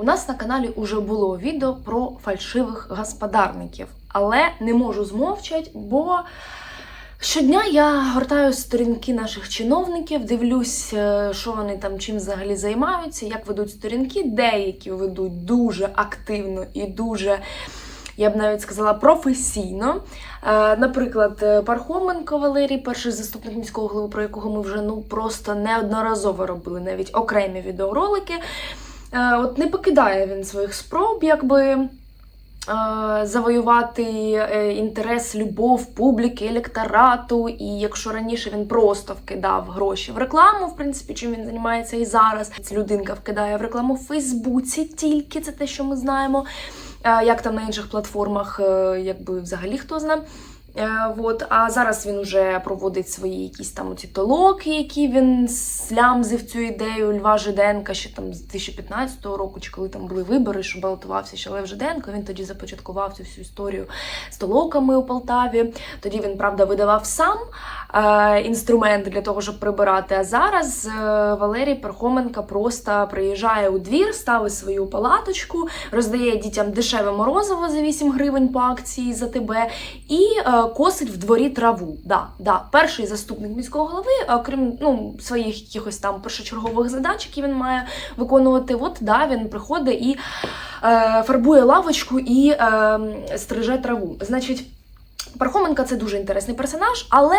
У нас на каналі уже було відео про фальшивих господарників, але не можу змовчати, бо щодня я гортаю сторінки наших чиновників, дивлюсь, е, що вони там чим взагалі займаються, як ведуть сторінки. Деякі ведуть дуже активно і дуже. Я б навіть сказала професійно. Е, Наприклад, е, Пархоменко Валерій, перший заступник міського голови, про якого ми вже ну просто неодноразово робили навіть окремі відеоролики. Е, От не покидає він своїх спроб, якби. е, Завоювати е, інтерес, любов публіки, електорату. І якщо раніше він просто вкидав гроші в рекламу, в принципі, чим він займається і зараз. Ця людинка вкидає в рекламу в Фейсбуці тільки це те, що ми знаємо. Як там на інших платформах, якби взагалі хто знає. Е, Вот. А зараз він вже проводить свої якісь там оці толоки, які він слямзив цю ідею Льва Жиденка ще там з 2015 року, чи коли там були вибори, що балотувався ще Лев Жиденко. Він тоді започаткував цю всю історію з толоками у Полтаві. Тоді він, правда, видавав сам е, інструмент для того, щоб прибирати. А зараз е, Валерій Пархоменко просто приїжджає у двір, ставить свою палаточку, роздає дітям дешеве морозиво за 8 гривень по акції за тебе і е, косить в дворі траву. Да, да. Перший заступник міського голови, окрім ну, своїх якихось там першочергових задач, які він має виконувати, от да, він приходить і е, фарбує лавочку і е, стриже траву. Значить. Пархоменко це дуже інтересний персонаж, але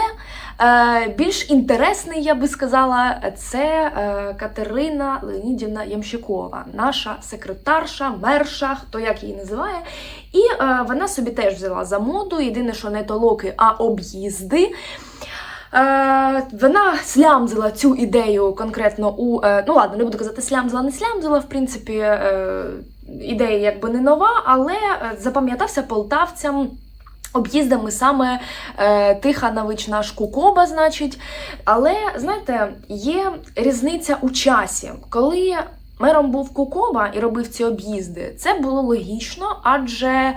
е, більш інтересний, я би сказала, це е, Катерина Леонідівна Ямщикова, наша секретарша, мерша, хто як її називає. І е, вона собі теж взяла за моду. Єдине, що не толоки, а об'їзди. Е, вона слямзила цю ідею конкретно у. Е, ну ладно, не буду казати слямзила, не слямзила. В принципі, е, ідея якби не нова, але е, запам'ятався полтавцям. Об'їздами саме е, Тиханович наш Кукоба, значить. Але знаєте, є різниця у часі. Коли мером був Кукоба і робив ці об'їзди, це було логічно, адже е,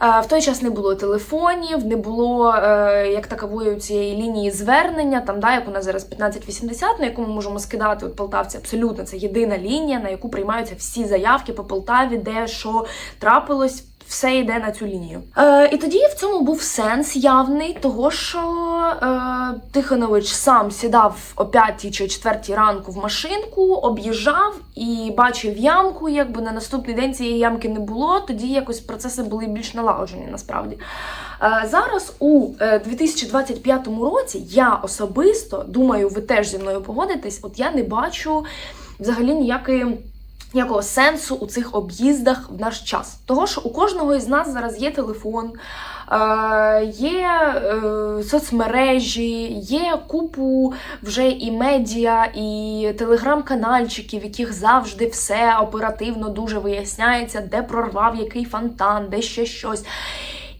в той час не було телефонів, не було е, як такової цієї лінії звернення, там, да, як у нас зараз 1580, на яку ми можемо скидати от полтавці. Абсолютно це єдина лінія, на яку приймаються всі заявки по Полтаві, де що трапилось. Все йде на цю лінію. Е, і тоді в цьому був сенс явний, того що е, Тихонович сам сідав о 5 чи 4 ранку в машинку, об'їжджав і бачив ямку. Якби на наступний день цієї ямки не було, тоді якось процеси були більш налагоджені насправді. Е, зараз у е, 2025 році я особисто думаю, ви теж зі мною погодитесь, от я не бачу взагалі ніякої. Ніякого сенсу у цих об'їздах в наш час. Того, що у кожного із нас зараз є телефон, е, є е, соцмережі, є купу вже і медіа, і телеграм-канальчиків, в яких завжди все оперативно дуже виясняється, де прорвав який фонтан, де ще щось.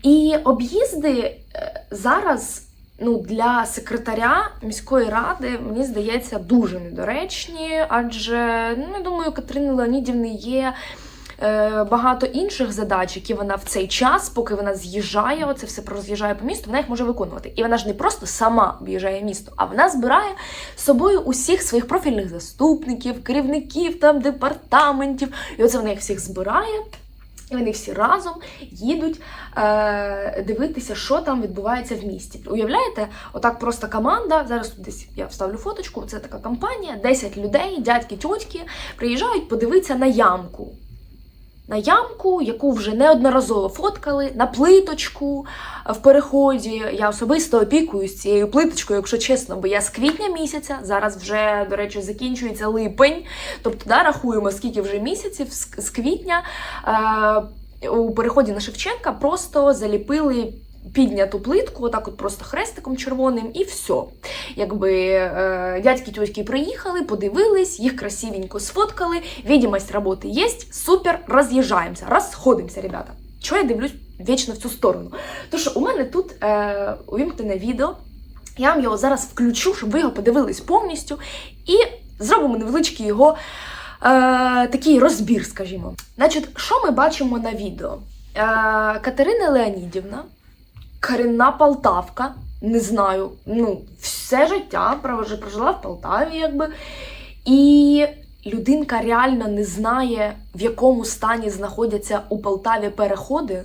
І об'їзди е, зараз ну, для секретаря міської ради, мені здається, дуже недоречні, адже ну, я думаю, Катерини Леонідівни є. е, Багато інших задач, які вона в цей час, поки вона з'їжджає, оце все роз'їжджає по місту, вона їх може виконувати. І вона ж не просто сама об'їжджає місто, а вона збирає з собою усіх своїх профільних заступників, керівників там департаментів. І оце вона їх всіх збирає. І вони всі разом їдуть е, дивитися, що там відбувається в місті. Уявляєте, отак просто команда. Зараз тут десь я вставлю фоточку. Це така компанія, 10 людей, дядьки, тьотьки, приїжджають подивитися на ямку. На ямку, яку вже неодноразово фоткали, на плиточку е, в переході. Я особисто опікуюсь цією плиточкою, якщо чесно, бо я з квітня місяця, зараз вже, до речі, закінчується липень. Тобто, да, рахуємо, скільки вже місяців з, квітня е, у переході на Шевченка просто заліпили. Підняту плитку, отак от просто хрестиком червоним, і все. Якби е, дядьки тьотьки приїхали, подивились, їх красивенько сфоткали, відомость роботи є, супер, роз'їжджаємося, розходимося, ребята. Чого я дивлюсь вічно в цю сторону? Що у мене тут е, увімкнене відео, я вам його зараз включу, щоб ви його подивились повністю, і зробимо невеличкий його е, такий розбір, скажімо. Значить, що ми бачимо на відео? Е, Катерина Леонідівна корінна Полтавка. Не знаю, ну, все життя прожи- прожила в Полтаві, якби. І людинка реально не знає, в якому стані знаходяться у Полтаві переходи.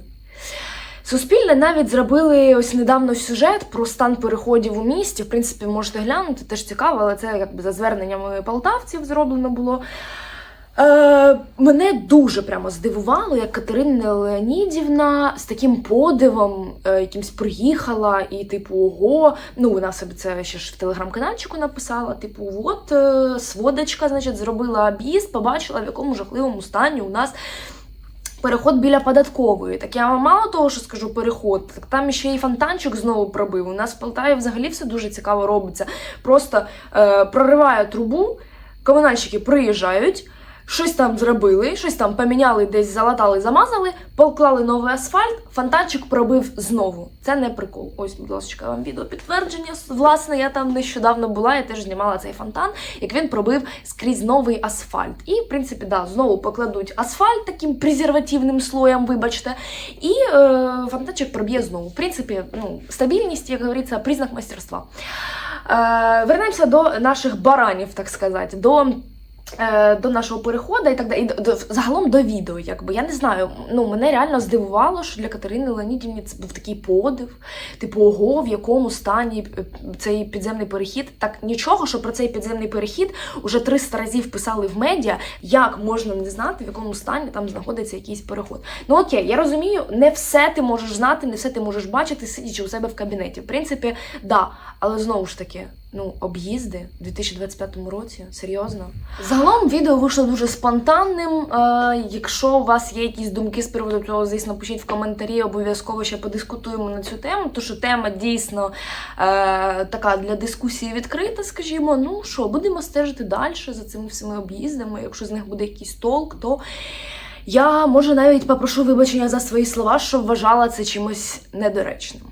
Суспільне навіть зробили ось недавно сюжет про стан переходів у місті. В принципі, можете глянути, теж цікаво, але це якби за зверненнями полтавців зроблено було. Е, мене дуже прямо здивувало, як Катерина Леонідівна з таким подивом е, якимсь приїхала, і типу, ого, ну вона собі це ще ж в телеграм-канальчику написала. Типу, от е, сводочка, значить, зробила об'їзд, побачила, в якому жахливому стані у нас. Переход біля податкової. Так я вам мало того, що скажу переход, так там ще й фонтанчик знову пробив. У нас в Полтаві взагалі все дуже цікаво робиться. Просто е, прориває трубу, комунальщики приїжджають, щось там зробили, щось там поміняли, десь залатали, замазали, поклали новий асфальт, фонтанчик пробив знову. Це не прикол. Ось, будь ласка, вам відео підтвердження. Власне, я там нещодавно була, я теж знімала цей фонтан, як він пробив скрізь новий асфальт. І, в принципі, да, знову покладуть асфальт таким презервативним слоєм, вибачте, і е, фонтанчик проб'є знову. В принципі, ну, стабільність, як говориться, признак майстерства. Е, вернемося до наших баранів, так сказати. до до нашого переходу і так далі. І загалом до відео, якби я не знаю. Ну мене реально здивувало, що для Катерини Леонідівні це був такий подив. Типу, ого, в якому стані е, цей підземний перехід. Так нічого, що про цей підземний перехід уже 300 разів писали в медіа. Як можна не знати, в якому стані там знаходиться якийсь переход? Ну окей, я розумію, не все ти можеш знати, не все ти можеш бачити, сидячи у себе в кабінеті. В принципі, да, але знову ж таки. Ну, об'їзди в 2025 році, серйозно. Загалом відео вийшло дуже спонтанним. Е, якщо у вас є якісь думки з приводу цього, звісно, пишіть в коментарі, обов'язково ще подискутуємо на цю тему, тому що тема дійсно е, така для дискусії відкрита, скажімо. Ну що, будемо стежити далі за цими всіми об'їздами. Якщо з них буде якийсь толк, то я може навіть попрошу вибачення за свої слова, що вважала це чимось недоречним.